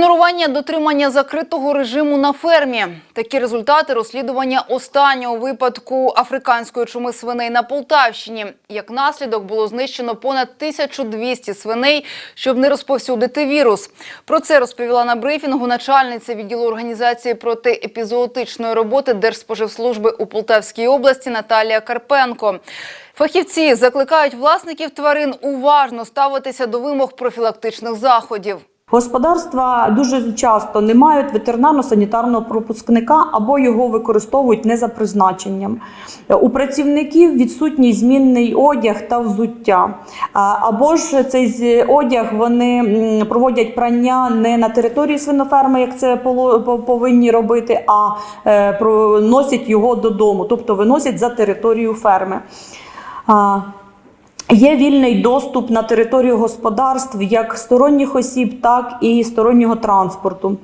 Ігнорування дотримання закритого режиму на фермі. Такі результати розслідування останнього випадку африканської чуми свиней на Полтавщині. Як наслідок було знищено понад 1200 свиней, щоб не розповсюдити вірус. Про це розповіла на брифінгу начальниця відділу організації протиепізоотичної роботи Держспоживслужби у Полтавській області Наталія Карпенко. Фахівці закликають власників тварин уважно ставитися до вимог профілактичних заходів. Господарства дуже часто не мають ветеринарно-санітарного пропускника або його використовують не за призначенням. У працівників відсутній змінний одяг та взуття. Або ж цей одяг вони проводять прання не на території свиноферми, як це повинні робити, а е, носять його додому, тобто виносять за територію ферми. Є вільний доступ на територію господарств як сторонніх осіб, так і стороннього транспорту.